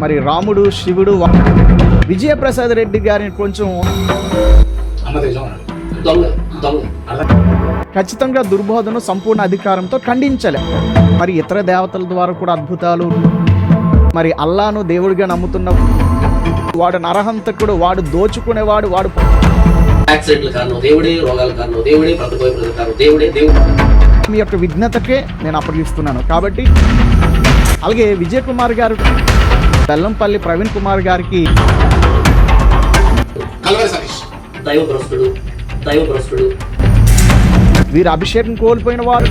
మరి రాముడు శివుడు విజయప్రసాద్ రెడ్డి గారిని కొంచెం ఖచ్చితంగా దుర్బోధను సంపూర్ణ అధికారంతో ఖండించలే. మరి ఇతర దేవతల ద్వారా కూడా అద్భుతాలు మరి అల్లాను దేవుడిగా నమ్ముతున్న వాడు నరహంతకుడు వాడు దోచుకునేవాడు వాడు యాక్సిడెంట్ల కారణం దేవుడే రోగాల కారణం దేవుడే బ్రతకోయ ప్రజల కారణం దేవుడే దేవుడు. మీ యొక్క విఘ్నతకే నేను అప్పగిస్తున్నాను. కాబట్టి అలాగే విజయ్ కుమార్ గారు బెల్లంపల్లి ప్రవీణ్ కుమార్ గారికి వీరు అభిషేకం కోల్పోయిన వారు.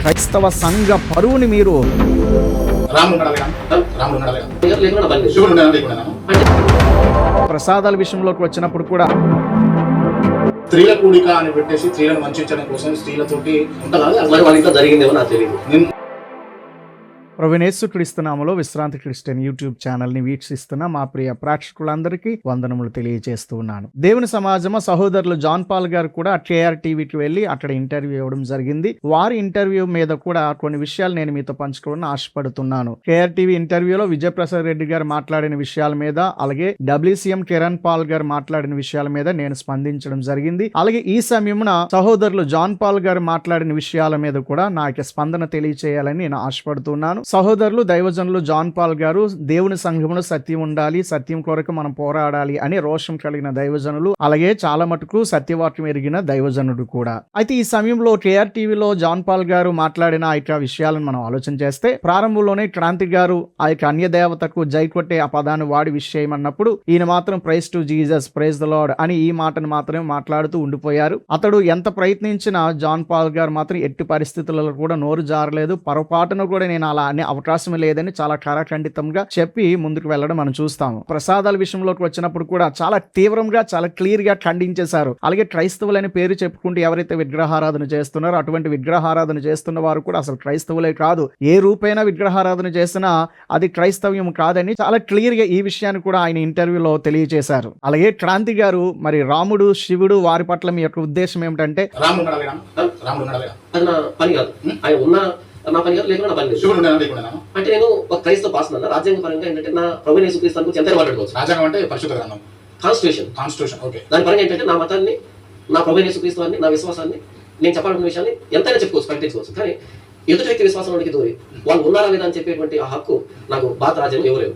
క్రైస్తవ సంఘ పరువుని మీరు ప్రసాదాల విషయంలోకి వచ్చినప్పుడు కూడా స్త్రీల కూడిక అని పెట్టేసి స్త్రీలను వంచడం కోసం స్త్రీలతోటి వాళ్ళ ఇంట్లో జరిగిందేమో నాకు తెలియదు. నేను క్రీస్తునామలో విశ్రాంతి క్రిస్టియన్ యూట్యూబ్ ఛానల్ని వీక్షిస్తున్న మా ప్రియ ప్రేక్షకులందరికీ వందనములు తెలియజేస్తూ ఉన్నాను. దేవుని సమాజమ సహోదరులు జాన్ పాల్ గారు కూడా కేఆర్ టీవీకి వెళ్ళి అక్కడ ఇంటర్వ్యూ ఇవ్వడం జరిగింది. వారి ఇంటర్వ్యూ మీద కూడా కొన్ని విషయాలు నేను మీతో పంచుకోవాలని ఆశపడుతున్నాను. కేఆర్ టీవీ ఇంటర్వ్యూలో విజయప్రసాద్ రెడ్డి గారు మాట్లాడిన విషయాల మీద అలాగే డబ్ల్యూసీఎం కిరణ్ పాల్ గారు మాట్లాడిన విషయాల మీద నేను స్పందించడం జరిగింది. అలాగే ఈ సమయమున సహోదరులు జాన్ పాల్ గారు మాట్లాడిన విషయాల మీద కూడా నాకు స్పందన తెలియచేయాలని నేను ఆశపడుతున్నాను. సహోదరులు దైవజనులు జాన్ పాల్ గారు దేవుని సంఘములో సత్యం ఉండాలి సత్యం కొరకు మనం పోరాడాలి అని రోషం కలిగిన దైవజనులు అలాగే చాలా మటుకు సత్యవాక్యం ఎరిగిన దైవజనుడు కూడా. అయితే ఈ సమయంలో కేఆర్ టీవీలో జాన్ పాల్ గారు మాట్లాడిన ఆ యొక్క విషయాలను మనం ఆలోచన చేస్తే ప్రారంభంలోనే క్రాంతి గారు ఆ యొక్క అన్య దేవతకు జై కొట్టే ఆ పదాన్ని వాడి విషయం అన్నప్పుడు ఈయన మాత్రం praise to Jesus praise the lord అని ఈ మాటను మాత్రమే మాట్లాడుతూ ఉండిపోయారు. అతడు ఎంత ప్రయత్నించినా జాన్ పాల్ గారు మాత్రం ఎట్టి పరిస్థితులలో కూడా నోరు జారలేదు. పొరపాటును కూడా నేను అలా అనే అవకాశం లేదని చాలా కరాఖండితంగా చెప్పి ముందుకు వెళ్ళడం మనం చూస్తాము. ప్రసాదాల విషయంలోకి వచ్చినప్పుడు కూడా చాలా తీవ్రంగా చాలా క్లియర్గా ఖండించేశారు. అలాగే క్రైస్తవులని పేరు చెప్పుకుంటూ ఎవరైతే విగ్రహారాధన చేస్తున్నారో అటువంటి విగ్రహారాధన చేస్తున్న వారు కూడా అసలు క్రైస్తవులే కాదు. ఏ రూపైన విగ్రహారాధన చేసినా అది క్రైస్తవ్యం కాదని చాలా క్లియర్గా ఈ విషయాన్ని కూడా ఆయన ఇంటర్వ్యూలో తెలియజేశారు. అలాగే క్రాంతి గారు మరి రాముడు శివుడు వారి పట్ల మీ యొక్క ఉద్దేశం ఏమిటంటే రాముడు? రాముడు పని కాదు. ఆయన ఉన్న నా పని కాదు లేకుండా నా పని లేదు అంటే నేను ఒక క్రైస్తవ పాస్ అన్న రాజ్యాంగ పరంగా ఏంటంటే నా ప్రవీణ యేసుక్రీస్తు గురించి ఎంత మాట్లాడుకోవచ్చు. రాజ్యాంగం అంటే పరిశుద్ధ గ్రంథం. కాన్స్టిట్యూషన్ కాన్స్టిట్యూషన్ ఓకే దాని పరంగా ఏంటంటే నా మతాన్ని నా ప్రవీణ యేసుక్రీస్తువాన్ని నా విశ్వాసాన్ని నేను చెప్పాలనుకున్న విషయాన్ని ఎంతైనా చెప్పుకోవచ్చు ప్రకటించుకోవచ్చు. కానీ ఎదుటి వ్యక్తి విశ్వాసంలోనికి దూరి? వాళ్ళు ఉన్నారా లేదా అని చెప్పేటువంటి ఆ హక్కు నాకు భారత రాజ్యం ఎవరు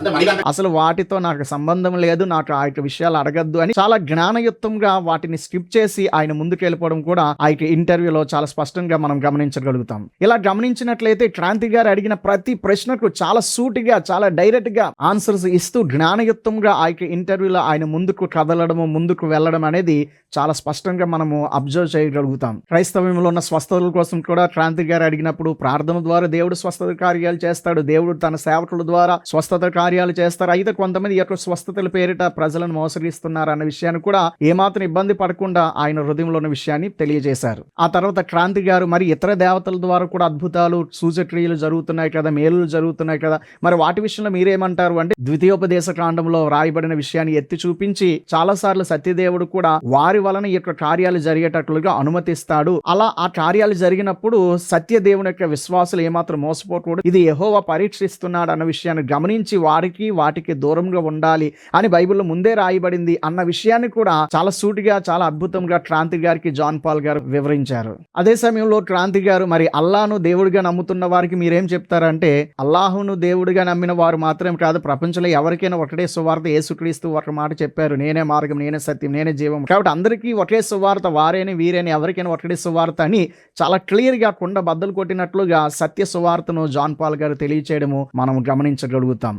అసలు వాటితో నాకు సంబంధం లేదు నాకు ఆ యొక్క విషయాలు అడగద్దు అని చాలా జ్ఞానయుక్తంగా వాటిని స్కిప్ చేసి ఆయన ముందుకు వెళ్ళిపోవడం కూడా ఆ యొక్క ఇంటర్వ్యూలో చాలా స్పష్టంగా మనం గమనించగలుగుతాం. ఇలా గమనించినట్లయితే క్రాంతి గారు అడిగిన ప్రతి ప్రశ్నకు చాలా సూటిగా చాలా డైరెక్ట్గా ఆన్సర్స్ ఇస్తూ జ్ఞానయుక్తంగా ఆ యొక్క ఇంటర్వ్యూలో ఆయన ముందుకు కదలడము ముందుకు వెళ్ళడం అనేది చాలా స్పష్టంగా మనము అబ్జర్వ్ చేయగలుగుతాం. క్రైస్తవ్యంలో ఉన్న స్వస్థతల కోసం కూడా క్రాంతి గారు అడిగినప్పుడు ప్రార్థన ద్వారా దేవుడు స్వస్థత కార్యాలు చేస్తాడు. దేవుడు తన సేవకుల ద్వారా స్వస్థత కార్యాలు చేస్తారు. అయితే కొంతమంది యొక్క స్వస్థతల పేరిట ప్రజలను మోసగిస్తున్నారు అన్న విషయాన్ని కూడా ఏమాత్రం ఇబ్బంది పడకుండా ఆయన హృదయంలో ఉన్న విషయాన్ని తెలియజేశారు. ఆ తర్వాత క్రాంతి గారు మరి ఇతర దేవతల ద్వారా కూడా అద్భుతాలు సూచక్రియలు జరుగుతున్నాయి కదా మేలులు జరుగుతున్నాయి కదా. మరి వాటి విషయంలో మీరేమంటారు అంటే ద్వితీయోపదేశ కాండంలో రాయబడిన విషయాన్ని ఎత్తి చూపించి చాలా సార్లు సత్యదేవుడు కూడా వారి వలన ఈ యొక్క కార్యాలు జరిగేటట్లుగా అనుమతిస్తాడు. అలా ఆ కార్యాలు జరిగినప్పుడు సత్యదేవుని యొక్క విశ్వాసులు ఏమాత్రం మోసపోకూడదు. ఇది ఎహోవా పరీక్షిస్తున్నాడు అన్న విషయాన్ని గమనించి వారికి వాటికి దూరంగా ఉండాలి అని బైబిల్లో ముందే రాయబడింది అన్న విషయాన్ని కూడా చాలా సూటిగా చాలా అద్భుతంగా క్రాంతి గారికి జాన్ పాల్ గారు వివరించారు. అదే సమయంలో క్రాంతి గారు మరి అల్లాను దేవుడిగా నమ్ముతున్న వారికి మీరేం చెప్తారంటే అల్లాహును దేవుడిగా నమ్మిన వారు మాత్రం కాదు ప్రపంచంలో ఎవరికైనా ఒకటే సువార్త ఏసుక్రీస్తు ఒక మాట చెప్పారు. నేనే మార్గం నేనే సత్యం నేనే జీవం. కాబట్టి అందరికీ ఒకే సువార్త వారేని వీరేని ఎవరికైనా ఒకటే సువార్త అని చాలా క్లియర్గా కుండ బద్దలు కొట్టినట్లుగా సత్య సువార్తను జాన్ పాల్ గారు తెలియచేయడము మనం గమనించగలుగుతాం.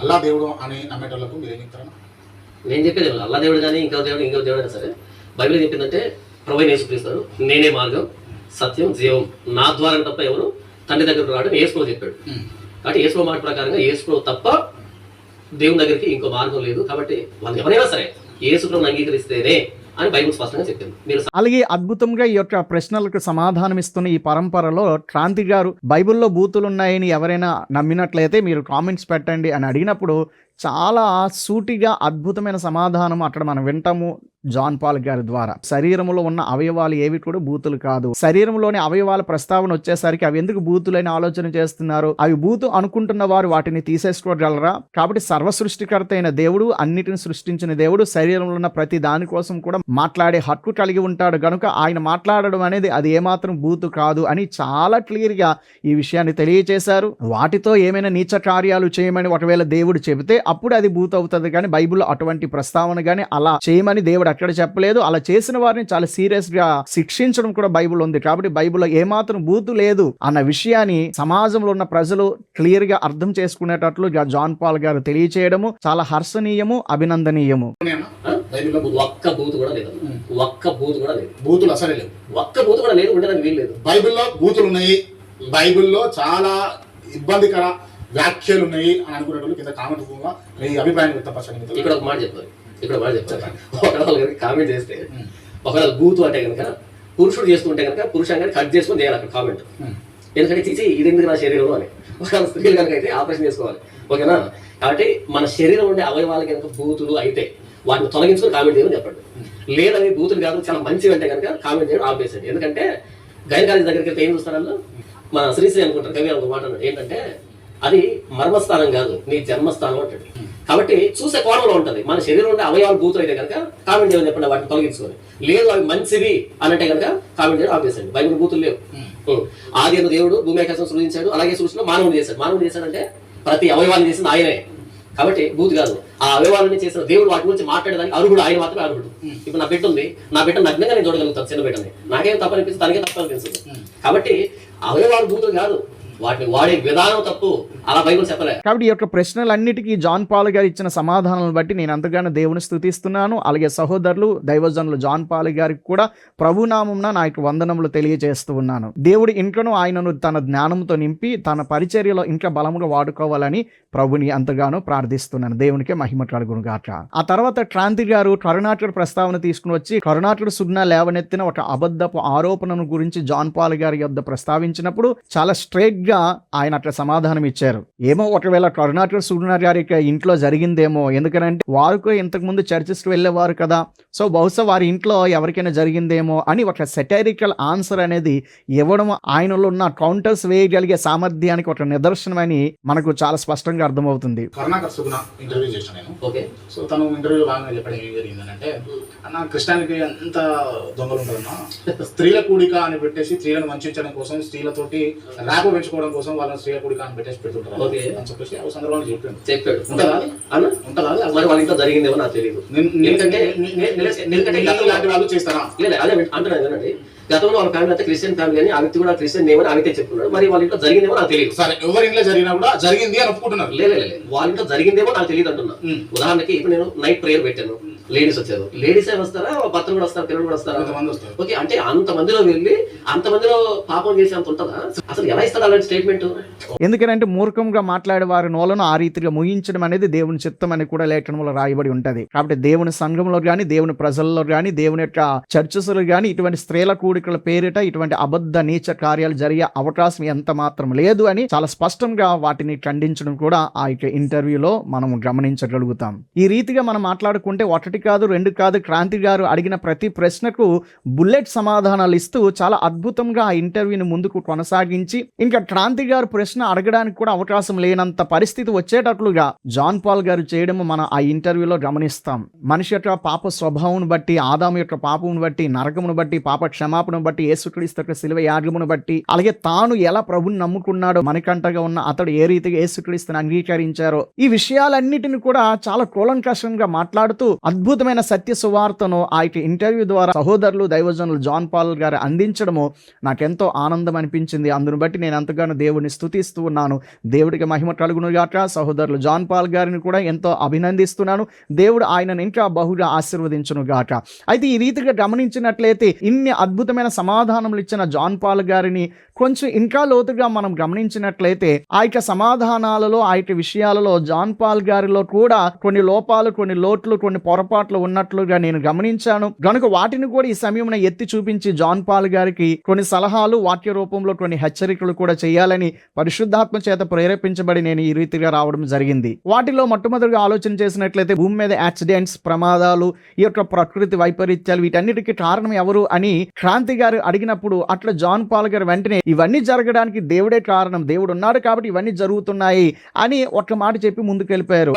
అల్లా దేవుడు అని నమ్మేటోళ్ళకు మీరు ఏం చెప్తారా? నేను చెప్పేది. అల్లా దేవుడు కానీ ఇంకో దేవుడు ఇంకో దేవుడు అయినా సరే బైబిల్ ఏం చెప్పిందంటే ప్రవీణ యేసుక్రీస్తాడు నేనే మార్గం సత్యం జీవం. నా ద్వారా తప్ప ఎవరు తండ్రి దగ్గరకు రావడం ఏసుప్రో చెప్పాడు. కాబట్టి ఏసుప్రో మాట ప్రకారంగా ఏసుప్రో తప్ప దేవుని దగ్గరికి ఇంకో మార్గం లేదు. కాబట్టి వాళ్ళు ఎవరైనా సరే ఏసుప్రభుని అంగీకరిస్తేనే అని బైబుల్ స్పష్టంగా చెప్పింది. మీరు అలాగే అద్భుతంగా ఈ యొక్క ప్రశ్నలకు సమాధానం ఇస్తున్న ఈ పరంపరలో క్రాంతి గారు బైబిల్లో బూతులు ఉన్నాయని ఎవరైనా నమ్మినట్లయితే మీరు కామెంట్స్ పెట్టండి అని అడిగినప్పుడు చాలా సూటిగా అద్భుతమైన సమాధానం అక్కడ మనం వింటాము జాన్ పాల్ గారి ద్వారా. శరీరంలో ఉన్న అవయవాలు ఏవి కూడా బూతులు కాదు. శరీరంలోని అవయవాల ప్రస్తావన వచ్చేసరికి అవి ఎందుకు బూతులైన ఆలోచన చేస్తున్నారు? అవి బూతు అనుకుంటున్న వారు వాటిని తీసేసుకోగలరా? కాబట్టి సర్వ సృష్టికర్త అయిన దేవుడు అన్నిటిని సృష్టించిన దేవుడు శరీరంలో ఉన్న ప్రతి దాని కోసం కూడా మాట్లాడే హక్కు కలిగి ఉంటాడు. గనుక ఆయన మాట్లాడడం అనేది అది ఏమాత్రం బూతు కాదు అని చాలా క్లియర్గా ఈ విషయాన్ని తెలియజేశారు వాటితో ఏమైనా నీచ కార్యాలు చేయమని ఒకవేళ దేవుడు చెబితే అప్పుడు అది బూతు అవుతుంది కానీ బైబిల్లో అటువంటి ప్రస్తావన కానీ అలా చేయమని దేవుడు అక్కడ చెప్పలేదు. అలా చేసిన వారిని చాలా సీరియస్గా శిక్షించడం కూడా బైబిల్ ఉంది. కాబట్టి బైబిల్లో ఏమాత్రం బూతు లేదు అన్న విషయాన్ని సమాజంలో ఉన్న ప్రజలు క్లియర్గా అర్థం చేసుకునేటట్లు జాన్ పాల్ గారు తెలియచేయడము చాలా హర్షణీయము అభినందనీయము? బైబిల్లో ఒక్క బూత్ కూడా లేదు. ఒక్క బూత్ కూడా లేదు. బూతులు అసలే లేవు. ఒక్క బూత్ కూడా లేదు ఉండడానికి వీలు లేదు. బైబిల్లో బూతులు ఉన్నాయి. బైబిల్లో చాలా ఇబ్బందికర వ్యాఖ్యలు ఉన్నాయి అని అనుకునేటప్పుడు కింద కామెంట్ రూపంగా మీ అభిప్రాయం వ్యక్తపరచండి. ఇక్కడ ఒక మాట చెప్పాలి ఇక్కడ మాట చెప్తాను. ఒకవేళ కామెంట్ చేస్తే ఒకవేళ బూత్ అంటే కనుక పురుషుడు చేస్తుంటే కనుక పురుషాంగాన్ని కట్ చేసుకొని చేయాలి అక్కడ కామెంట్. ఎందుకంటే తీసి ఇది ఎందుకు నా శరీరం అని. ఒకవేళ స్త్రీలు కనుక అయితే ఆపరేషన్ చేసుకోవాలి. ఓకేనా? కాబట్టి మన శరీరం ఉండే అవయవాలు కనుక బూతులు అయితే వాటిని తొలగించుకొని కామెంట్ చేయమని చెప్పండి. లేదని బూతులు కాదు చాలా మంచివి అంటే కనుక కామెంట్ చేయడం ఆపేసండి ఎందుకంటే గైనకాలజీ దగ్గరికి వెళ్తే ఏం చూస్తారు వాళ్ళు? మన శ్రీశ్రీ అనుకుంటారు కవి ఒక మాట. ఏంటంటే అది మర్మస్థానం కాదు నీ జన్మస్థానం అంటాడు. కాబట్టి చూసే కోణంలో ఉంటది. మన శరీరం ఉండే అవయవాలు అయితే కనుక కామెంట్ చేయమని చెప్పండి వాటిని తొలగించుకొని. లేదు అవి మంచివి అని అంటే కనుక కామెంట్ చేయడం ఆపేసండి బైబిల్ బూతులు లేవు. ఆది అయిన దేవుడు భూమి ఆకాశం సృజించాడు అలాగే సృష్టిలో మానవుడు చేశాడు. మానవుడు చేశాడంటే ప్రతి అవయవాన్ని చేసింది ఆయనే. కాబట్టి బూత్ కాదు. ఆ అవయవాలని చేసిన దేవుడు వాటి గురించి మాట్లాడడానికి అర్హుడు ఆయన మాత్రమే అర్హుడు. ఇప్పుడు నా బిడ్డ ఉంది. నా బిడ్డ నగ్నంగా నేను చూడగలుగుతాను చిన్న బిడ్డని. నాకేం తప్ప అనిపిస్తుంది తనకే తప్ప అనిపిస్తుంది కాబట్టి అవయవాలు బూతులు కాదు. వాటిని వాడే విధానం తప్పు. అలా బైబుల్ చెప్పలే. కాబట్టి ఈ యొక్క ప్రశ్నలన్నిటికీ జాన్ పాల్ గారు ఇచ్చిన సమాధానాలను బట్టి నేను ఎంతగానో దేవుని స్థుతిస్తున్నాను. అలాగే సహోదరులు దైవజనులు జాన్ పాల్ గారికి కూడా ప్రభునామం నా యొక్క వందనములు తెలియజేస్తూ ఉన్నాను. దేవుడి ఇంట్లోనూ ఆయనను తన జ్ఞానంతో నింపి తన పరిచర్యలో ఇంకా బలముగా వాడుకోవాలని ప్రభుని ఎంతగానో ప్రార్థిస్తున్నాను. దేవునికే మహిమ కలుగును గాక ఆ తర్వాత క్రాంతి గారు కరుణాటుడు ప్రస్తావన తీసుకుని వచ్చి కరుణాటుడు సుగ్న లేవనెత్తిన ఒక అబద్ధపు ఆరోపణను గురించి జాన్ పాల్ గారి యొద్ద ప్రస్తావించినప్పుడు చాలా స్ట్రేట్ గా ఆయన అట్లా సమాధానం ఇచ్చారు. ఏమో ఒకవేళ కరుణాటుడు సుగ్న గారి ఇంట్లో జరిగిందేమో ఎందుకనంటే వారికి ఇంతకు ముందు చర్చిస్ వెళ్ళేవారు కదా సో బహుశా వారి ఇంట్లో ఎవరికైనా జరిగిందేమో అని ఒక సెటైరికల్ ఆన్సర్ అనేది ఇవ్వడం ఆయనలో ఉన్న కౌంటర్స్ వేయగలిగే సామర్థ్యానికి ఒక నిదర్శనమని మనకు చాలా స్పష్టంగా అర్థమవుతుంది. కరుణాకర్ సుగుణ ఇంటర్వ్యూ చేశాను నేను. ఓకే. సో తను ఇంటర్వ్యూలో భాగంగా చెప్పడం ఏం జరిగిందంటే అన్న కృష్ణానికి ఎంత దొంగలు ఉంటారన్నా స్త్రీల కూడిక అని పెట్టేసి స్త్రీలను వంచడం కోసం స్త్రీలతోటి ర్యాప్ పెంచుకోవడం కోసం వాళ్ళని స్త్రీల కూడిక అని పెట్టేసి పెడుతుంటారు. ఓకే. అని చెప్పేసి ఆ సందర్భంలో చెప్పాను చెప్పాడు. ఉంటుందా? అన్న? ఉంటుందా అది? మరి వాళ్ళ ఇంట్లో జరిగిందేమో నాకు తెలియదు ఎందుకంటే ఎందుకంటే వాళ్ళు చేస్తారా? లేదు అదే అంటున్నాను కదండి గతంలో వాళ్ళ ఫ్యామిలీ అయితే క్రిస్టియన్ ఫ్యామిలీ అని ఆ వ్యక్తి కూడా క్రిస్టియన్ నేమ్ అని వ్యక్తి చెప్తున్నాడు. మరి వాళ్ళ ఇంట్లో జరిగిందేమో నాకు తెలియదు సరే ఎవరి ఇంట్లో జరిగినా కూడా జరిగింది అని ఒప్పుకుంటున్నారు. లేదు. వాళ్ళ ఇంట్లో జరిగిందేమో నాకు తెలియదు అంటున్నా. ఉమ్. ఉదాహరణకి ఇప్పుడు నేను నైట్ ప్రేయర్ పెట్టాను. లేడీస్ వచ్చారు. లేడీసే వస్తారా? భర్తలు కూడా వస్తారు? పిల్లలు కూడా వస్తారా? కొంతమంది వస్తారు. ఓకే అంటే అంత మందిలో వెళ్ళి అంత మందిలో పాపం చేసే అంత ఉంటుందా? అసలు ఎలా ఇస్తాడు అలాంటి స్టేట్మెంట్ ఎందుకంటే మూర్ఖంగా మాట్లాడే వారి నోలను ఆ రీతిగా ముగించడం అనేది దేవుని చిత్తం అని కూడా లేఖనంలో రాయబడి ఉంటది. కాబట్టి దేవుని సంఘంలో గాని దేవుని ప్రజల్లో గాని దేవుని యొక్క చర్చస్లో గాని ఇటువంటి స్త్రీల కూడికల పేరిట ఇటువంటి అబద్ధ నీచ కార్యాలు జరిగే అవకాశం ఎంత మాత్రం లేదు అని చాలా స్పష్టంగా వాటిని ఖండించడం కూడా ఆ యొక్క ఇంటర్వ్యూలో మనం గమనించగలుగుతాం. ఈ రీతిగా మనం మాట్లాడుకుంటే ఒకటి కాదు రెండు కాదు. క్రాంతి గారు అడిగిన ప్రతి ప్రశ్నకు బుల్లెట్ సమాధానాలు ఇస్తూ చాలా అద్భుతంగా ఆ ఇంటర్వ్యూని ముందుకు కొనసాగించి ఇంకా క్రాంతి గారు ప్రశ్న అడగడానికి కూడా అవకాశం లేనంత పరిస్థితి వచ్చేటట్లుగా జాన్ పాల్ గారు చేయడం మనం ఆ ఇంటర్వ్యూలో గమనిస్తాం. మనిషి యొక్క పాప స్వభావం బట్టి ఆదాము యొక్క పాపమును బట్టి నరకమును బట్టి పాప క్షమాపణను బట్టి యేసుక్రీస్తు యొక్క శిలువ యాగమును బట్టి అలాగే తాను ఎలా ప్రభుని నమ్ముకున్నాడో మనకంటగా ఉన్న అతడు ఏ రీతిగా యేసుక్రీస్తుని అంగీకరించారో ఈ విషయాలన్నిటిని కూడా చాలా కూలంకషంగా మాట్లాడుతూ అద్భుతమైన సత్య సువార్తను ఆ యొక్క ఇంటర్వ్యూ ద్వారా సహోదరులు దైవజనులు జాన్ పాల్ గారు అందించడము నాకెంతో ఆనందం అనిపించింది అందును బట్టి నేను ఎంతగానో దేవుడిని స్థుతిస్తూ ఉన్నాను. దేవుడికి మహిమ కలుగును గాక సహోదరులు జాన్ పాల్ గారిని కూడా ఎంతో అభినందిస్తున్నాను. దేవుడు ఆయనను ఇంకా బహుగా ఆశీర్వదించునుగాక. అయితే ఈ రీతిగా గమనించినట్లయితే ఇన్ని అద్భుతమైన సమాధానములు ఇచ్చిన జాన్ పాల్ గారిని కొంచెం ఇంకా లోతుగా మనం గమనించినట్లయితే ఆ యొక్క సమాధానాలలో ఆ యొక్క విషయాలలో జాన్ పాల్ గారిలో కూడా కొన్ని లోపాలు కొన్ని లోట్లు కొన్ని పొర పొరపాట్లు ఉన్నట్లుగా నేను గమనించాను. గనుక వాటిని కూడా ఈ సమయంలో ఎత్తి చూపించి జాన్ పాల్ గారికి కొన్ని సలహాలు వాక్య రూపంలో కొన్ని హెచ్చరికలు కూడా చేయాలని పరిశుద్ధాత్మ చేత ప్రేరేపించబడి నేను ఈ రీతిగా రావడం జరిగింది. వాటిలో మొట్టమొదటిగా ఆలోచన చేసినట్లయితే భూమి మీద యాక్సిడెంట్స్ ప్రమాదాలు ఈ యొక్క ప్రకృతి వైపరీత్యాలు వీటన్నిటికీ కారణం ఎవరు అని క్రాంతి గారు అడిగినప్పుడు అట్లా జాన్ పాల్ గారు వెంటనే ఇవన్నీ జరగడానికి దేవుడే కారణం దేవుడు ఉన్నాడు కాబట్టి ఇవన్నీ జరుగుతున్నాయి అని ఒక మాట చెప్పి ముందుకు వెళ్ళిపోయారు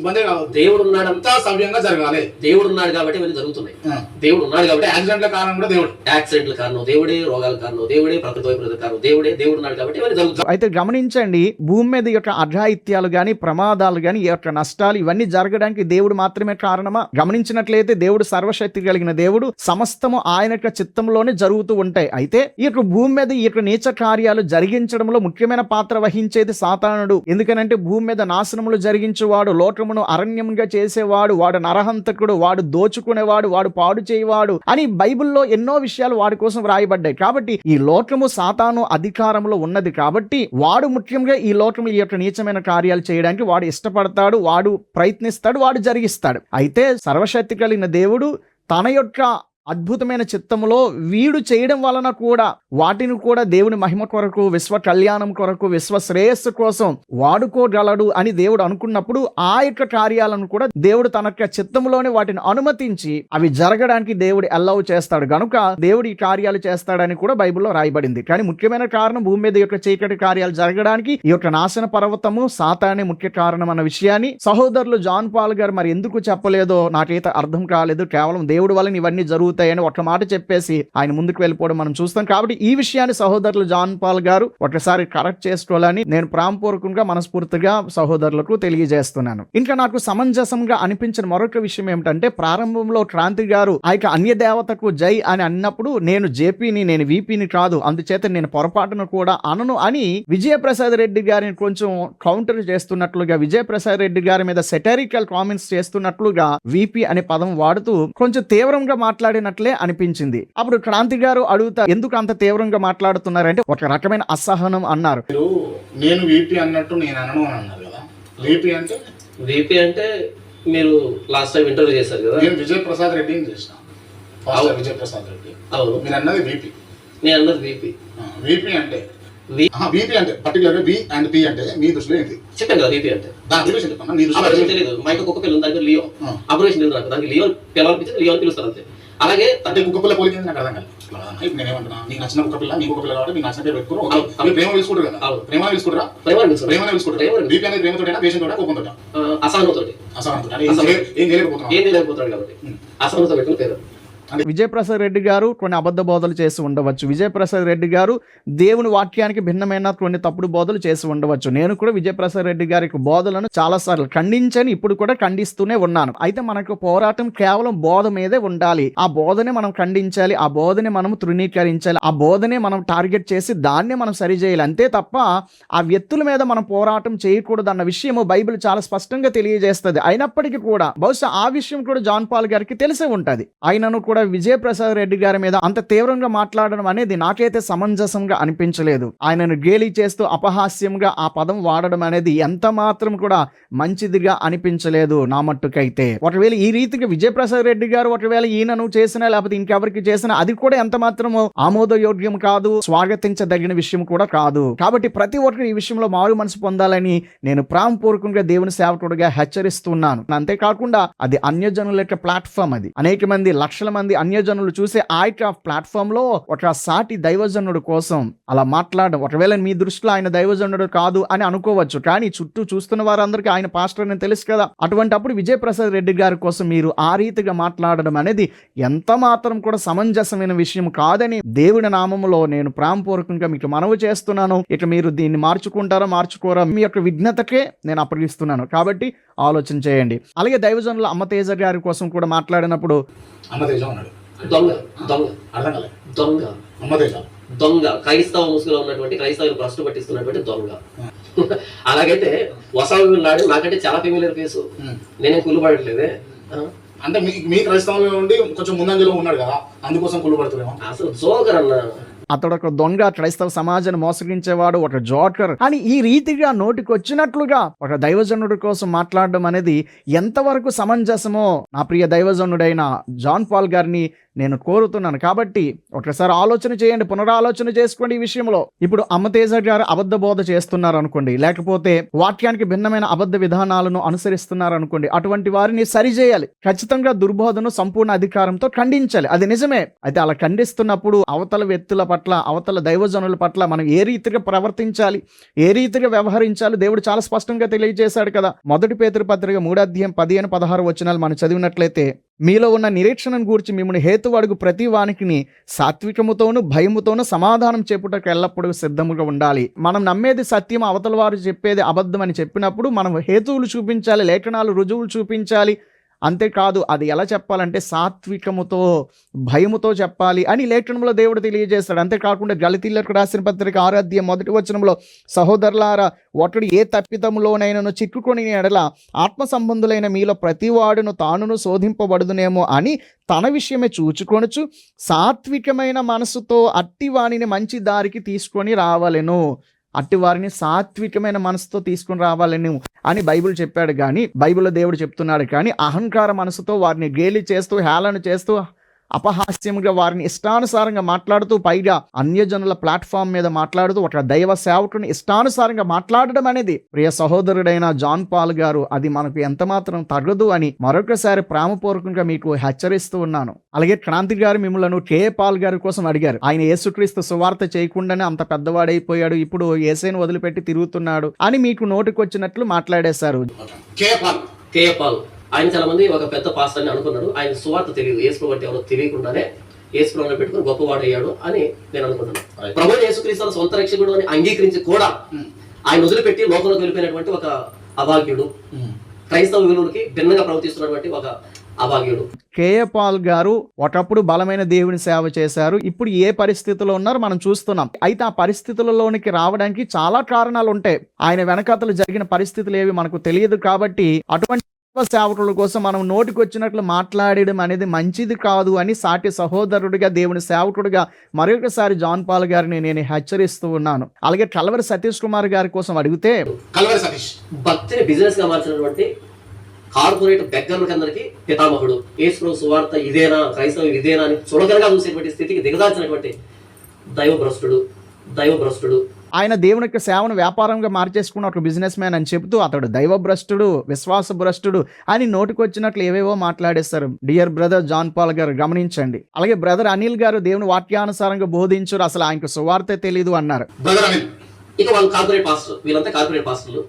ఇబ్బందే దేవుడు ఉన్నాడంతా సవ్యంగా జరగాలి. దేవుడు ఉన్నాడు కాబట్టి ఇవన్నీ జరుగుతున్నాయి. దేవుడు ఉన్నాడు కాబట్టి యాక్సిడెంట్ల కారణం కూడా దేవుడు. యాక్సిడెంట్ల కారణం దేవుడే రోగాల కారణం దేవుడే ప్రకృతి వైపరీత కారణం దేవుడే దేవుడు ఉన్నాడు కాబట్టి ఇవన్నీ జరుగుతాయి అయితే గమనించండి భూమి మీద ఈ యొక్క అఘాయిత్యాలు గాని ప్రమాదాలు గాని ఈ యొక్క నష్టాలు ఇవన్నీ జరగడానికి దేవుడు మాత్రమే కారణమా? గమనించినట్లయితే దేవుడు సర్వశక్తి కలిగిన దేవుడు సమస్తము ఆయన యొక్క చిత్తంలోనే జరుగుతూ ఉంటాయి. అయితే ఈ యొక్క భూమి మీద ఈ యొక్క నీచ కార్యాలు జరిగించడంలో ముఖ్యమైన పాత్ర వహించేది సాతానుడు. ఎందుకనంటే భూమి మీద నాశనములు జరిగించేవాడు పట్టణమును అరణ్యముగా చేసేవాడు వాడు నరహంతకుడు వాడు దోచుకునేవాడు వాడు పాడు చేయవాడు అని బైబిల్లో ఎన్నో విషయాలు వాడి కోసం రాయబడ్డాయి కాబట్టి ఈ లోకము సాతాను అధికారంలో ఉన్నది కాబట్టి వాడు ముఖ్యంగా ఈ లోకము ఈ యొక్క నీచమైన కార్యాలు చేయడానికి వాడు ఇష్టపడతాడు వాడు ప్రయత్నిస్తాడు వాడు జరిగిస్తాడు. అయితే సర్వశక్తి కలిగిన దేవుడు తన యొక్క అద్భుతమైన చిత్తములో వీడు చేయడం వలన కూడా వాటిని కూడా దేవుని మహిమ కొరకు విశ్వ కళ్యాణం కొరకు విశ్వ శ్రేయస్సు కోసం వాడుకోగలడు అని దేవుడు అనుకున్నప్పుడు ఆ యొక్క కార్యాలను కూడా దేవుడు తన యొక్క చిత్తంలోనే వాటిని అనుమతించి అవి జరగడానికి దేవుడు అల్లవ్ చేస్తాడు. గనుక దేవుడు ఈ కార్యాలు చేస్తాడని కూడా బైబిల్లో రాయబడింది. కానీ ముఖ్యమైన కారణం భూమి మీద యొక్క చీకటి కార్యాలు జరగడానికి ఈ యొక్క నాశన పర్వతము సాతానే ముఖ్య కారణం అన్న విషయాన్ని సహోదరులు జాన్ పాల్ గారు మరి ఎందుకు చెప్పలేదో నాకైతే అర్థం కాలేదు. కేవలం దేవుడి వలన ఇవన్నీ జరుగుతాయని ఒక మాట చెప్పేసి ఆయన ముందుకు వెళ్ళిపోవడం మనం చూస్తాం. కాబట్టి ఈ విషయాన్ని సహోదరులు జాన్ పాల్ గారు ఒకసారి కరెక్ట్ చేసుకోవాలని నేను ప్రాంపూర్వకంగా మనస్ఫూర్తిగా సహోదరులకు తెలియజేస్తున్నాను. ఇంకా నాకు సమంజసంగా అనిపించిన మరొక విషయం ఏమిటంటే ప్రారంభంలో క్రాంతి గారు ఆ యొక్క అన్య దేవతకు జై అని అన్నప్పుడు నేను జేపీని నేను వీపీని కాదు అందుచేత నేను పొరపాటును కూడా అనను అని విజయప్రసాద్ రెడ్డి గారిని కొంచెం కౌంటర్ చేస్తున్నట్లుగా విజయప్రసాద్ రెడ్డి గారి మీద సెటారికల్ కామెంట్స్ చేస్తున్నట్లుగా వీపీ అనే పదం వాడుతూ కొంచెం తీవ్రంగా మాట్లాడినట్లే అనిపించింది. అప్పుడు క్రాంతి గారు అడుగుతా ఎందుకు అంత తీవ్రంగా మాట్లాడుతున్నారంటే? ఒక రకమైన అసహనం అన్నారు. నేను వీపీ అన్నట్టు నేను అనను అని అన్నారు కదా. వీపీ అంటే? వీపీ అంటే మీరు లాస్ట్ టైం ఇంటర్వ్యూ చేశారు కదా. నేను విజయ్ ప్రసాద్ రెడ్డిని చేసిన. విజయ్ ప్రసాద్ రెడ్డి. అవును. మీరు అన్నది వీపీ. నేను అన్నది వీపీ. వీపీ అంటే? వీపీ అంటే పర్టికులర్ వి అండ్ పి అంటే మీ దృష్టిలో ఏంటి? చెప్పాను కదా వీపీ అంటే. దాని గురించి చెప్పండి మీ దృష్టిలో అబ్రేషన్ ఏంటి? తెలియదు. మా ఇంట్లో కుక్క పిల్ల ఉంది దానికి లియో. అబ్రేషన్ తెలియదు నాకు దానికి లియో పిలవాలనిపించింది లియో అని పిలుస్తారు అంతే. అలాగే అంటే కుక్క పిల్ల పోలికి నాకు అర్థం కాదు. ఇప్పుడు నేనేమంటున్నా నీకు నచ్చిన కుక్క పిల్ల నీ కుక్క పిల్ల కాబట్టి నీకు నచ్చిన పేరు. అవును. మీరు ప్రేమ పిలుచుకుంటారు కదా. ప్రేమ పిలుచుకుంటారా ప్రేమ ప్రేమ పిలుచుకుంటారు అనేది ప్రేమతోటైనా దేశంతో కోపంతో అసహనంతోటి. అసలు ఏం చేయలే- ఏం చేయలేకపోతున్నాం. ఏం తెలియకపోతాడు కాబట్టి. అసహనంతో పెట్టుకుని పేరు. విజయప్రసాద్ రెడ్డి గారు కొన్ని అబద్ధ బోధలు చేసి ఉండవచ్చు. విజయప్రసాద్ రెడ్డి గారు దేవుని వాక్యానికి భిన్నమైన కొన్ని తప్పుడు బోధలు చేసి ఉండవచ్చు. నేను కూడా విజయప్రసాద్ రెడ్డి గారి బోధలను చాలా సార్లు ఖండించని ఇప్పుడు కూడా ఖండిస్తూనే ఉన్నాను. అయితే మనకు పోరాటం కేవలం బోధ మీదే ఉండాలి. ఆ బోధనే మనం ఖండించాలి. ఆ బోధనే మనం తృణీకరించాలి. ఆ బోధనే మనం టార్గెట్ చేసి దాన్నే మనం సరిచేయాలి అంతే తప్ప ఆ వ్యక్తుల మీద మనం పోరాటం చేయకూడదు అన్న విషయము బైబిల్ చాలా స్పష్టంగా తెలియజేస్తుంది. అయినప్పటికీ కూడా బహుశా ఆ విషయం కూడా జాన్ పాల్ గారికి తెలిసే ఉంటది. ఆయనను కూడా విజయప్రసాద్ రెడ్డి గారి మీద అంత తీవ్రంగా మాట్లాడడం అనేది నాకైతే సమంజసంగా అనిపించలేదు. ఆయనను గేలి చేస్తూ అపహాస్యంగా ఆ పదం వాడడం అనేది ఎంత మాత్రం కూడా మంచిదిగా అనిపించలేదు నా మట్టుకైతే. ఒకవేళ ఈ రీతిగా విజయప్రసాద్ రెడ్డి గారు ఒకవేళ ఈయనను చేసినా లేకపోతే ఇంకెవరికి చేసినా అది కూడా ఎంత మాత్రము ఆమోదయోగ్యం కాదు స్వాగతించదగిన విషయం కూడా కాదు. కాబట్టి ప్రతి ఒక్కరు ఈ విషయంలో మారు మనసు పొందాలని నేను ప్రాణపూర్వకంగా దేవుని సేవకుడుగా హెచ్చరిస్తున్నాను. అంతేకాకుండా అది అన్యజనుల యొక్క ప్లాట్ఫామ్ అది. అనేక మంది లక్షల మంది అన్యజనులు చూసే ఆ యొక్క ప్లాట్ఫామ్లో ఒక సాటి దైవజనుడు కోసం అలా మాట్లాడడం ఒకవేళ మీ దృష్టిలో ఆయన దైవజనుడు కాదు అని అనుకోవచ్చు. కానీ చుట్టూ చూస్తున్న వారందరికీ ఆయన పాస్టర్ అని తెలుసు కదా. అటువంటి అప్పుడు విజయప్రసాద్ రెడ్డి గారి కోసం మీరు ఆ రీతిగా మాట్లాడడం అనేది ఎంత మాత్రం కూడా సమంజసమైన విషయం కాదని దేవుడి నామములో నేను ప్రాంపూర్వకంగా మీకు మనవి చేస్తున్నాను. ఇక మీరు దీన్ని మార్చుకుంటారా మార్చుకోరా? మీ యొక్క విఘ్నతకే నేను అప్పగిస్తున్నాను. కాబట్టి ఆలోచన చేయండి. అలాగే దైవజనుల అమ్మ తేజ గారి కోసం కూడా మాట్లాడినప్పుడు అమ్మ తేజ ఉన్నాడు. దొంగ దొంగ అర్థం కాలే. దొంగ. అమ్మ తేజ. దొంగ. క్రైస్తవ ముసుగులో ఉన్నటువంటి క్రైస్తవులు భ్రష్టు పట్టిస్తున్నటువంటి దొంగ. అలాగైతే వసావి నాడు నాకంటే చాలా ఫెమిలియర్ ఫేసు. నేనేం కుళ్ళుపడట్లేదే ఆ? అంటే మీ మీ క్రైస్తవంలో ఉండి కొంచెం ముందంజలో ఉన్నాడు కదా. అందుకోసం కుళ్ళు పడుతురేమో అసలు జోకర్ అన్న. అతడు ఒక దొంగ క్రైస్తవ సమాజాన్ని మోసగించేవాడు ఒక జోకర్ అని ఈ రీతిగా నోటికొచ్చినట్లుగా ఒక దైవజనుడి కోసం మాట్లాడడం అనేది ఎంతవరకు సమంజసమో నా ప్రియ దైవజనుడైన జాన్ పాల్ గారిని నేను కోరుతున్నాను. కాబట్టి ఒకసారి ఆలోచన చేయండి పునరాలోచన చేసుకోండి ఈ విషయంలో. ఇప్పుడు అమ్మతేజ గారు అబద్ధ బోధ చేస్తున్నారు అనుకోండి లేకపోతే వాక్యానికి భిన్నమైన అబద్ధ విధానాలను అనుసరిస్తున్నారు అనుకోండి అటువంటి వారిని సరిచేయాలి ఖచ్చితంగా దుర్బోధను సంపూర్ణ అధికారంతో ఖండించాలి. అది నిజమే. అయితే అలా ఖండిస్తున్నప్పుడు అవతల వ్యక్తుల పట్ల అవతల దైవజనుల పట్ల మనం ఏ రీతిగా ప్రవర్తించాలి? ఏ రీతిగా వ్యవహరించాలి? దేవుడు చాలా స్పష్టంగా తెలియజేశాడు కదా. మొదటి పేతృపత్రిక పత్రిక పదిహేను పదహారు వచనాలు మనం చదివినట్లయితే మీలో ఉన్న నిరీక్షణను గూర్చి మిమ్మల్ని హేతు అడుగు ప్రతి వానికిని సాత్వికముతోనూ భయముతోనూ సమాధానం చెప్పుటకు ఎల్లప్పుడూ సిద్ధముగా ఉండాలి. మనం నమ్మేది సత్యం అవతల వారు చెప్పేది అబద్ధం అని చెప్పినప్పుడు మనం హేతువులు చూపించాలి లేఖనాలు రుజువులు చూపించాలి అంతేకాదు అది ఎలా చెప్పాలంటే సాత్వికముతో భయముతో చెప్పాలి అని లేఖనంలో దేవుడు తెలియజేస్తాడు. అంతేకాకుండా గళితీలకు రాసిన పత్రిక ఆరాధ్య మొదటి వచనంలో సహోదరులారా ఒకడు ఏ తప్పిదములోనైనాను చిక్కుకొని ఎడల ఆత్మ సంబంధులైన మీలో ప్రతివాడును తానును శోధింపబడుదునేమో అని తన విషయమే చూచుకొనుచు సాత్వికమైన మనసుతో అట్టి వాణిని మంచి దారికి తీసుకొని రావలెను. అట్టి వారిని సాత్వికమైన మనసుతో తీసుకొని రావాలని అని బైబిల్ చెప్పాడు కానీ బైబిల్లో దేవుడు చెప్తున్నాడు కానీ అహంకార మనసుతో వారిని గేలి చేస్తూ హేళన చేస్తూ అపహాస్యంగా వారిని ఇష్టానుసారంగా మాట్లాడుతూ పైగా అన్యజనుల ప్లాట్ఫామ్ మీద మాట్లాడుతూ ఒక దైవ సేవకుని ఇష్టానుసారంగా మాట్లాడడం అనేది. ప్రియ సహోదరుడైన జాన్ పాల్ గారు అది మనకు ఎంత మాత్రం తగదు అని మరొకసారి ప్రేమపూర్వకంగా మీకు హెచ్చరిస్తూ ఉన్నాను. అలాగే క్రాంతి గారు మిమ్మల్ని కే. పాల్ గారి కోసం అడిగారు. ఆయన యేసుక్రీస్తు సువార్త చేయకుండానే అంత పెద్దవాడైపోయాడు ఇప్పుడు ఏసైను వదిలిపెట్టి తిరుగుతున్నాడు అని మీకు నోటికొచ్చినట్లు మాట్లాడేశారు. కే. పాల్. కేఏ పాల్. ఆయన చాలా మంది ఒక పెద్ద పాస్టర్ అని అనుకున్నాడు. ఆయన సువార్త తెలియదు. యేసు అంటే ఎవరో తెలియకుండానే యేసు ప్రభువుని పెట్టుకుని గొప్పవాడు అయ్యాడు అని నేను అనుకుంటున్నాను Right. ప్రభు యేసుక్రీస్తు సొంత రక్షకుడు అని అంగీకరించి కూడా ఆయన వదిలిపెట్టి లోకంలోకి వెళ్ళిపోయినటువంటి ఒక అభాగ్యుడు. క్రైస్తవ విలువలకి భిన్నంగా ప్రవర్తిస్తున్నటువంటి ఒక అభాగ్యుడు. కేఏ పాల్ గారు ఒకప్పుడు బలమైన దేవుని సేవ చేశారు. ఇప్పుడు ఏ పరిస్థితిలో ఉన్నారో మనం చూస్తున్నాం. అయితే ఆ పరిస్థితులలోనికి రావడానికి చాలా కారణాలు ఉంటాయి ఆయన వెనకాతలు జరిగిన పరిస్థితులు ఏవి మనకు తెలియదు కాబట్టి అటువంటి సేవకుల కోసం మనం నోటికి వచ్చినట్లు మాట్లాడడం అనేది మంచిది కాదు అని సాటి సహోదరుడిగా దేవుని సేవకుడిగా మరొకసారి జాన్ పాల్ గారిని నేను హెచ్చరిస్తూ ఉన్నాను. అలాగే కలవరి సతీష్ కుమార్ గారి కోసం అడిగితే కల్వరి సతీష్ భక్తిని బిజినెస్గా మార్చినటువంటి కార్పొరేట్ బెగ్గర్లకందరికీ పితామహుడు. యేసు సువార్త ఇదేనా క్రైస్తవం ఇదేనా అని చులకనగా చూసేటువంటి స్థితికి దిగదాల్చినటువంటి దైవ భ్రష్టుడు దైవ భ్రష్టుడు ఆయన దేవుని యొక్క సేవను వ్యాపారంగా మార్చేసుకున్న ఒక బిజినెస్ మ్యాన్ అని చెబుతూ అతడు దైవ భ్రష్టుడు విశ్వాస భ్రష్టుడు అని నోటికొచ్చినట్లు ఏవేవో మాట్లాడేస్తారు డియర్ బ్రదర్ జాన్ పాల్ గారు గమనించండి. అలాగే బ్రదర్ అనిల్ గారు దేవుని వాక్యానుసారంగా బోధించరు. అసలు ఆయనకు సువార్త తెలియదు అన్నారు. ఇక వాళ్ళు కార్పొరేట్ పాస్టర్ వీళ్ళంతా కార్పొరేట్ పాస్టర్లు.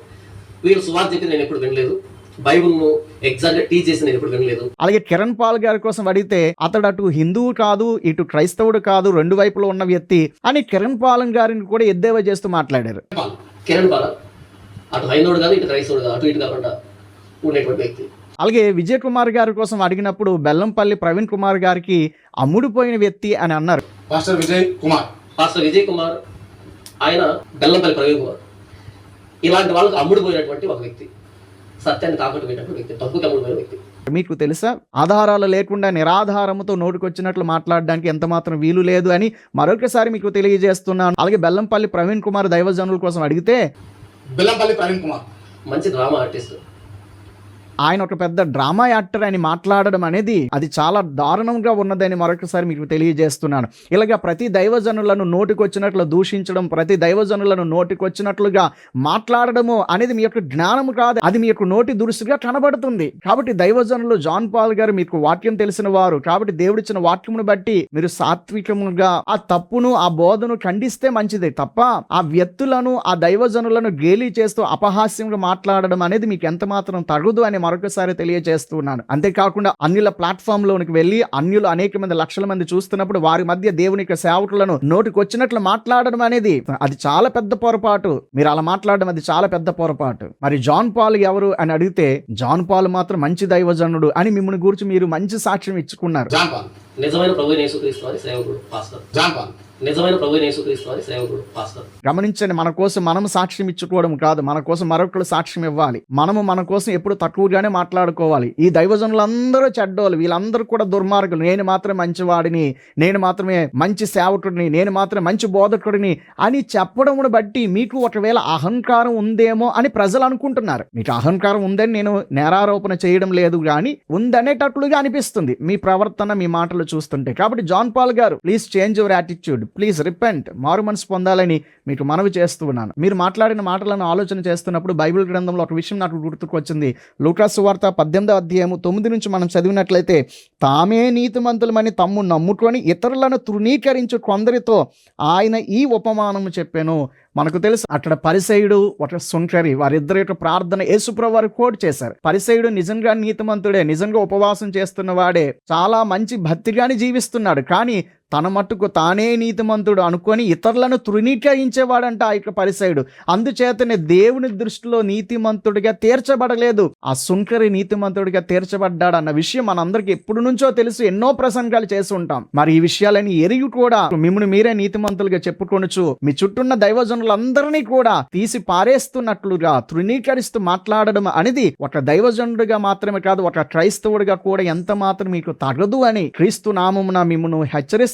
వీళ్ళు సువార్త నేను ఎప్పుడు వినలేదు. బైబుల్ను ఎగ్జాక్ట్గా టీచ్ చేసి నేను ఎప్పుడు వినలేదు. అలాగే కిరణ్ పాల్ గారి కోసం అడిగితే అతడు అటు హిందువు కాదు ఇటు క్రైస్తవుడు కాదు రెండు వైపులో ఉన్న వ్యక్తి అని కిరణ్ పాలం గారిని కూడా ఎద్దేవా చేస్తూ మాట్లాడారు. పాల్ కిరణ్ బాల అటు హైందవుడు కాదు ఇటు క్రైస్తవుడు కాదు అటు ఇటు కాకుండా ఉండేటువంటి వ్యక్తి. అలాగే విజయ్ కుమార్ గారి కోసం అడిగినప్పుడు బెల్లంపల్లి ప్రవీణ్ కుమార్ గారికి అమ్ముడుపోయిన వ్యక్తి అని అన్నారు. పాస్టర్ విజయ్ కుమార్. పాస్టర్ విజయ్ కుమార్ ఆయన బెల్లంపల్లి ప్రవీణ్ కుమార్. ఇలాంటి వాళ్ళకు అమ్ముడుపోయినటువంటి ఒక వ్యక్తి. సత్యాన్ని తాకట్టు పెట్టినటువంటి వ్యక్తి డబ్బుకి అమ్ముడుపోయిన వ్యక్తి. మీకు తెలుసా? ఆధారాలు లేకుండా నిరాధారముతో నోటికొచ్చినట్లు మాట్లాడడానికి ఎంత మాత్రం వీలు లేదు అని మరొకసారి మీకు తెలియజేస్తున్నాను. అలాగే బెల్లంపల్లి ప్రవీణ్ కుమార్ దైవజనుల కోసం అడిగితే బెల్లంపల్లి ప్రవీణ్ కుమార్ మంచి డ్రామా ఆర్టిస్ట్. ఆయన ఒక పెద్ద డ్రామా యాక్టర్ అని మాట్లాడడం అనేది అది చాలా దారుణంగా ఉన్నదని మరొకసారి మీకు తెలియజేస్తున్నాను. ఇలాగ ప్రతి దైవజనులను నోటికొచ్చినట్లు దూషించడం ప్రతి దైవజనులను నోటికొచ్చినట్లుగా మాట్లాడడము అనేది మీ యొక్క జ్ఞానం కాదు. అది మీ యొక్క నోటి దురుసుగా కనబడుతుంది. కాబట్టి దైవజనులు జాన్ పాల్ గారు మీకు వాక్యం తెలిసిన వారు. కాబట్టి దేవుడిచ్చిన వాక్యమును బట్టి మీరు సాత్వికముగా ఆ తప్పును ఆ బోధను ఖండిస్తే మంచిదే తప్ప ఆ వ్యక్తులను ఆ దైవజనులను గేలి చేస్తూ అపహాస్యంగా మాట్లాడడం అనేది మీకు ఎంత మాత్రం తగదు అని మరొకసారి తెలియజేస్తున్నాను అంతేకాకుండా అన్యుల ప్లాట్ఫామ్ లోనికి వెళ్ళి అన్యులు అనేక మంది లక్షల మంది చూస్తున్నప్పుడు వారి మధ్య దేవుని యొక్క సేవకులను నోటికొచ్చినట్లు మాట్లాడడం అనేది అది చాలా పెద్ద పొరపాటు. మీరు అలా మాట్లాడడం అది చాలా పెద్ద పొరపాటు. మరి జాన్ పాల్ ఎవరు అని అడిగితే జాన్ పాల్ మాత్రం మంచి దైవజనుడు అని మిమ్మల్ని గురించి మీరు మంచి సాక్ష్యం ఇచ్చుకున్నారు. జాన్ పాల్. నిజమైన ప్రభు యేసుక్రీస్తు వారి సేవకుడు పాస్టర్. జాన్ పాల్. నిజమైన ప్రభు యేసుక్రీస్తు వారి సేవకుడు పాస్టర్. గమనించండి మన కోసం మనం సాక్ష్యం ఇచ్చుకోవడం కాదు. మన కోసం మరొకరు సాక్ష్యం ఇవ్వాలి. మనము మన కోసం ఎప్పుడు తక్కువగానే మాట్లాడుకోవాలి. ఈ దైవజనులందరూ చెడ్డోళ్ళు. వీళ్ళందరూ కూడా దుర్మార్గులు. నేను మాత్రమే మంచివాడిని నేను మాత్రమే మంచి సేవకుడిని నేను మాత్రమే మంచి బోధకుడిని అని చెప్పడమును బట్టి మీకు ఒకవేళ అహంకారం ఉందేమో అని ప్రజలు అనుకుంటున్నారు. మీకు అహంకారం ఉందని నేను నేరారోపణ చేయడం లేదు కానీ ఉందనేటట్లుగా అనిపిస్తుంది. మీ ప్రవర్తన మీ మాటలు చూస్తుంటే. కాబట్టి జాన్ పాల్ గారు please change your attitude. Please repent. మారు మనసు పొందాలని మీకు మనవి చేస్తూ ఉన్నాను. మీరు మాట్లాడిన మాటలను ఆలోచన చేస్తున్నప్పుడు బైబిల్ గ్రంథంలో ఒక విషయం నాకు గుర్తుకు వచ్చింది లూకాసు వార్త పద్దెనిమిదో అధ్యాయము తొమ్మిది నుంచి మనం చదివినట్లయితే తామే నీతిమంతులమని తమ్ము నమ్ముకొని ఇతరులను తృణీకరించు కొందరితో ఆయన ఈ ఉపమానము చెప్పాను. మనకు తెలుసు అక్కడ పరిసయుడు ఒక సుంకరి వారిద్దరి యొక్క ప్రార్థన యేసుప్రభు వారు కోట్ చేశారు. పరిసయుడు నిజంగా నీతిమంతుడే నిజంగా ఉపవాసం చేస్తున్న వాడే చాలా మంచి భక్తిగాని జీవిస్తున్నాడు. కానీ తన మట్టుకు తానే నీతిమంతుడు అనుకొని ఇతరులను తృణీకరించేవాడంట ఆ యొక్క పరిసయుడు. అందుచేతనే దేవుని దృష్టిలో నీతిమంతుడిగా తీర్చబడలేదు. ఆ సుంకరి నీతిమంతుడిగా తీర్చబడ్డాడు అన్న విషయం మనందరికి ఎప్పుడు నుంచో తెలుసు. ఎన్నో ప్రసంగాలు చేసి ఉంటాం. మరి ఈ విషయాలని ఎరిగి కూడా మిమ్మల్ని మీరే నీతిమంతులుగా చెప్పుకొనుచు మీ చుట్టూన్న దైవజనులందరినీ కూడా తీసి పారేస్తున్నట్లుగా తృణీకరిస్తూ మాట్లాడడం అనేది ఒక దైవజనుడిగా మాత్రమే కాదు ఒక క్రైస్తవుడిగా కూడా ఎంత మాత్రం మీకు తగదు అని క్రీస్తు నామమున మిమ్మల్ని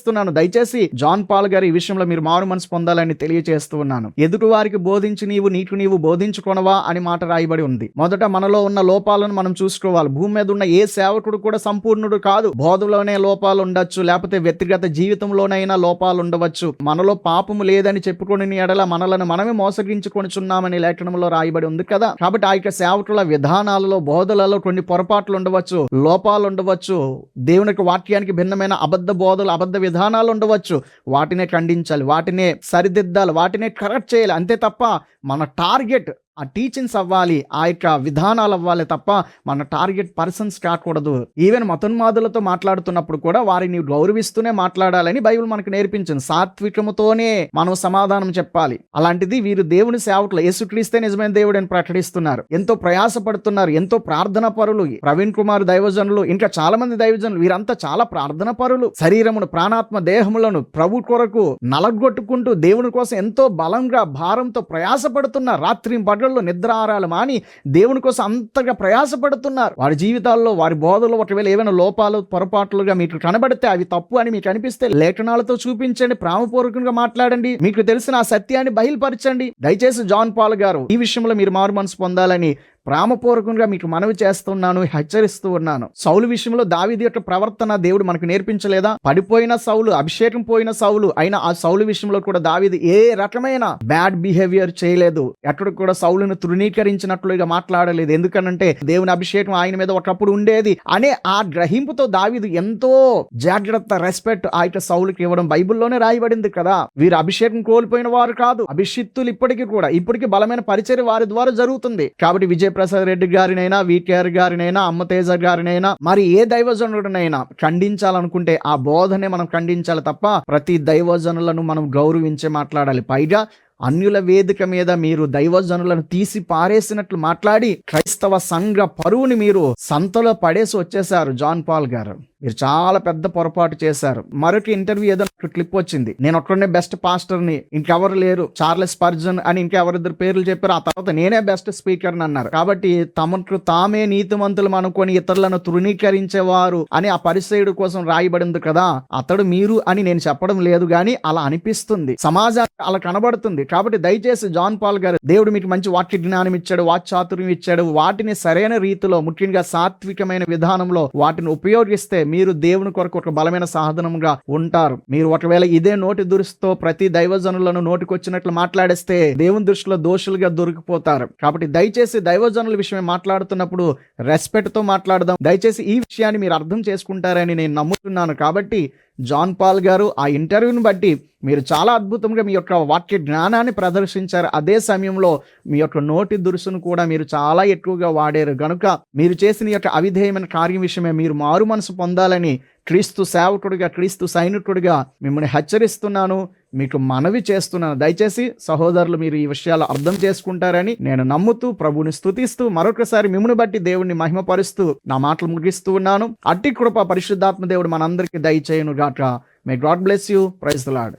హెచ్చరిస్తున్నాను దయచేసి జాన్ పాల్ గారు ఈ విషయంలో మీరు మారు మనసు పొందాలని తెలియజేస్తూ ఉన్నాను ఎదుటి వారికి బోధించి నీవు నీకు నీవు బోధించుకొనవా అని మాట రాయబడి ఉంది. మొదట మనలో ఉన్న లోపాలను మనం చూసుకోవాలి. భూమి మీద ఉన్న ఏ సేవకుడు కూడా సంపూర్ణుడు కాదు. బోధలోనే లోపాలు ఉండొచ్చు. లేకపోతే వ్యక్తిగత జీవితంలోనైనా లోపాలు ఉండవచ్చు. మనలో పాపము లేదని చెప్పుకొని ఎడల మనలను మనమే మోసగించుకొనిచున్నామని లేఖనంలో రాయబడి ఉంది కదా. కాబట్టి ఆ యొక్క సేవకుల విధానాలలో బోధలలో కొన్ని పొరపాట్లు ఉండవచ్చు. లోపాలు ఉండవచ్చు. దేవునికి వాక్యానికి భిన్నమైన అబద్ధ బోధలు అబద్ధ విధానాలు ఉండవచ్చు. వాటినే ఖండించాలి వాటినే సరిదిద్దాలి వాటినే కరెక్ట్ చేయాలి. అంతే తప్ప మన టార్గెట్ ఆ టీచింగ్స్ అవ్వాలి ఆ యొక్క విధానాలు అవ్వాలి తప్ప మన టార్గెట్ పర్సన్స్ కాకూడదు. ఈవెన్ మతోన్మాదులతో మాట్లాడుతున్నప్పుడు కూడా వారిని గౌరవిస్తూనే మాట్లాడాలని బైబిల్ మనకు నేర్పించింది. సాత్వికముతోనే మనం సమాధానం చెప్పాలి. అలాంటిది వీరు దేవుని సేవకులు యేసుక్రీస్తే నిజమైన దేవుడు అని ప్రకటిస్తున్నారు. ఎంతో ప్రయాసపడుతున్నారు ఎంతో ప్రార్థన పరులు ప్రవీణ్ కుమార్ దైవజనులు ఇంకా చాలా మంది దైవజనులు వీరంతా చాలా ప్రార్థన పరులు శరీరమును ప్రాణాత్మ దేహములను ప్రభు కొరకు నలగొట్టుకుంటూ దేవుని కోసం ఎంతో బలంగా భారంతో ప్రయాసపడుతున్నారు రాత్రి పడ్డ నిద్ర ఆరాలు మాని దేవుని కోసం అంతగా ప్రయాసపడుతున్నారు. వారి జీవితాల్లో వారి బోధలు ఒకవేళ ఏమైనా లోపాలు పొరపాట్లుగా మీకు కనబడితే అవి తప్పు అని మీకు అనిపిస్తే లేఖనాలతో చూపించండి ప్రామపూర్వకంగా మాట్లాడండి మీకు తెలిసిన ఆ సత్యాన్ని బయలుపరచండి. దయచేసి జాన్ పాల్ గారు ఈ విషయంలో మీరు మారు మనసు పొందాలని ప్రేమపూర్వకంగా మీకు మనవి చేస్తున్నాను హెచ్చరిస్తూ ఉన్నాను. సౌలు విషయంలో దావిది యొక్క ప్రవర్తన దేవుడు మనకు నేర్పించలేదా? పడిపోయిన సౌలు అభిషేకం పోయిన సౌలు అయినా ఆ సౌలు విషయంలో కూడా దావిది ఏ రకమైన బ్యాడ్ బిహేవియర్ చేయలేదు. ఎక్కడ కూడా సౌలును తృణీకరించినట్లుగా మాట్లాడలేదు. ఎందుకనంటే దేవుని అభిషేకం ఆయన మీద ఒకప్పుడు ఉండేది అనే ఆ గ్రహింపుతో దావిదు ఎంతో జాగ్రత్త రెస్పెక్ట్ ఆ యొక్క సౌలుకి ఇవ్వడం బైబిల్లోనే రాయబడింది కదా. వీరు అభిషేకం కోల్పోయిన వారు కాదు అభిషిత్తులు ఇప్పటికీ కూడా ఇప్పటికీ బలమైన పరిచయం వారి ద్వారా జరుగుతుంది. కాబట్టి ప్రసాద్ రెడ్డి గారినైనా వికేఆర్ గారినైనా అమ్మతేజ గారినైనా మరి ఏ దైవజనుడినైనా ఖండించాలనుకుంటే ఆ బోధనే మనం ఖండించాలి తప్ప ప్రతి దైవజనులను మనం గౌరవించే మాట్లాడాలి. పైగా అన్యుల వేదిక మీద మీరు దైవజనులను తీసి పారేసినట్లు మాట్లాడి క్రైస్తవ సంఘ పరువుని మీరు సంతలో పడేసి వచ్చేశారు జాన్ పాల్ గారు. మీరు చాలా పెద్ద పొరపాటు చేశారు. మరొక ఇంటర్వ్యూ ఏదో నాకు క్లిప్ వచ్చింది. నేను ఒక్కడనే బెస్ట్ పాస్టర్ని ఇంకెవరు లేరు. చార్లెస్ పర్జన్ అని ఇంకెవరిద్దరు పేర్లు చెప్పారు. ఆ తర్వాత నేనే బెస్ట్ స్పీకర్ అని అన్నారు. కాబట్టి తమకు తామే నీతిమంతులు అనుకొని ఇతరులను తృణీకరించేవారు అని ఆ పరిసయుడు కోసం రాయబడింది కదా అతడు మీరు అని నేను చెప్పడం లేదు కానీ అలా అనిపిస్తుంది. సమాజానికి అలా కనబడుతుంది. కాబట్టి దయచేసి జాన్ పాల్ గారు దేవుడు మీకు మంచి వాక్య జ్ఞానం ఇచ్చాడు వాక్చాతుర్యం ఇచ్చాడు. వాటిని సరైన రీతిలో ముఖ్యంగా సాత్వికమైన విధానంలో వాటిని ఉపయోగిస్తే మీరు దేవుని కొరకు ఒక బలమైన సాధనంగా ఉంటారు. మీరు ఒకవేళ ఇదే నోటి దురుస్తో ప్రతి దైవజనులను నోటికొచ్చినట్లు మాట్లాడేస్తే దేవుని దృష్టిలో దోషులుగా దొరికిపోతారు. కాబట్టి దయచేసి దైవజనుల విషయమే మాట్లాడుతున్నప్పుడు రెస్పెక్ట్తో మాట్లాడదాం. దయచేసి ఈ విషయాన్ని మీరు అర్థం చేసుకుంటారని నేను నమ్ముతున్నాను. కాబట్టి జాన్ పాల్ గారు ఆ ఇంటర్వ్యూని బట్టి మీరు చాలా అద్భుతంగా మీ యొక్క వాక్య జ్ఞానాన్ని ప్రదర్శించారు. అదే సమయంలో మీ యొక్క నోటి దురుసును కూడా మీరు చాలా ఎక్కువగా వాడారు. గనుక మీరు చేసిన ఈ యొక్క అవిధేయమైన కార్యం విషయమే మీరు మారు మనసు పొందాలని క్రీస్తు సేవకుడిగా క్రీస్తు సైనికుడిగా మిమ్మల్ని హెచ్చరిస్తున్నాను మీకు మనవి చేస్తున్నాను. దయచేసి సహోదరులు మీరు ఈ విషయాలు అర్థం చేసుకుంటారని నేను నమ్ముతూ ప్రభుని స్థుతిస్తూ మరొకసారి మిమ్మల్ని బట్టి దేవుణ్ణి మహిమపరుస్తూ నా మాటలు ముగిస్తూ ఉన్నాను. అట్టి కృప పరిశుద్ధాత్మ దేవుడు మనందరికీ దయచేయను గాక may God bless you praise lord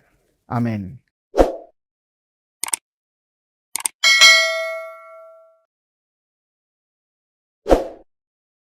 I mean